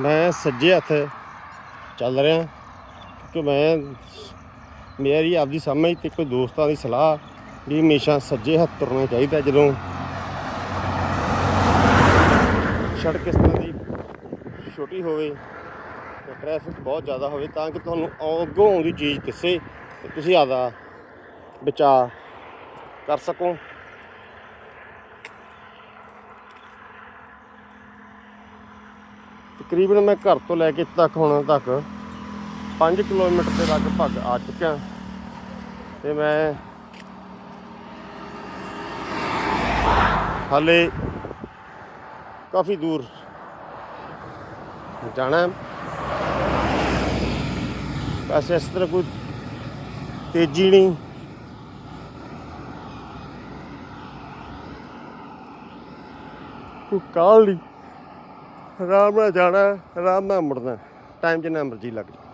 ਮੈਂ ਸੱਜੇ ਹੱਥ ਚੱਲ ਰਿਹਾ ਕਿ ਮੈਂ, ਮੇਰੀ ਆਪਦੀ ਸਮਝ ਤੇ ਕੋਈ ਦੋਸਤਾਂ ਦੀ ਸਲਾਹ ਵੀ ਹਮੇਸ਼ਾ ਸੱਜੇ ਹੱਥ ਤੁਰਨਾ ਚਾਹੀਦਾ ਜਦੋਂ ਸੜਕ ਇਸ ਤਰ੍ਹਾਂ ਦੀ ਛੋਟੀ ਹੋਵੇ ਤੇ ਟ੍ਰੈਫਿਕ ਬਹੁਤ ਜ਼ਿਆਦਾ ਹੋਵੇ ਤਾਂ ਕਿ ਤੁਹਾਨੂੰ ਅੱਗੋਂ ਆਉਂਦੀ ਚੀਜ਼ ਦਿਸੇ ਤੇ ਤੁਸੀਂ ਆਦਾ ਬਚਾਅ ਕਰ ਸਕੋ। ਤਕਰੀਬਨ ਮੈਂ ਘਰ ਤੋਂ ਲੈ ਕੇ ਤੱਕ ਹੁਣ ਤੱਕ 5 ਕਿਲੋਮੀਟਰ ਦੇ ਲਗਭਗ ਆ ਚੁੱਕਿਆ। ਤੇ ਮੈਂ ਹਾਲੇ ਕਾਫੀ ਦੂਰ ਜਾਣਾ ਹੈ। ਵੈਸੇ ਇਸ ਤਰ੍ਹਾਂ ਕੋਈ ਤੇਜ਼ੀ ਨਹੀਂ। ਕੋਈ ਕਾਲ ਨਹੀਂ। ਆਰਾਮ ਨਾਲ ਜਾਣਾ ਆਰਾਮ ਨਾਲ ਮੁੜਨਾ। ਟਾਈਮ ਜਿੰਨਾ ਮਰਜ਼ੀ ਲੱਗ ਜਾਵੇ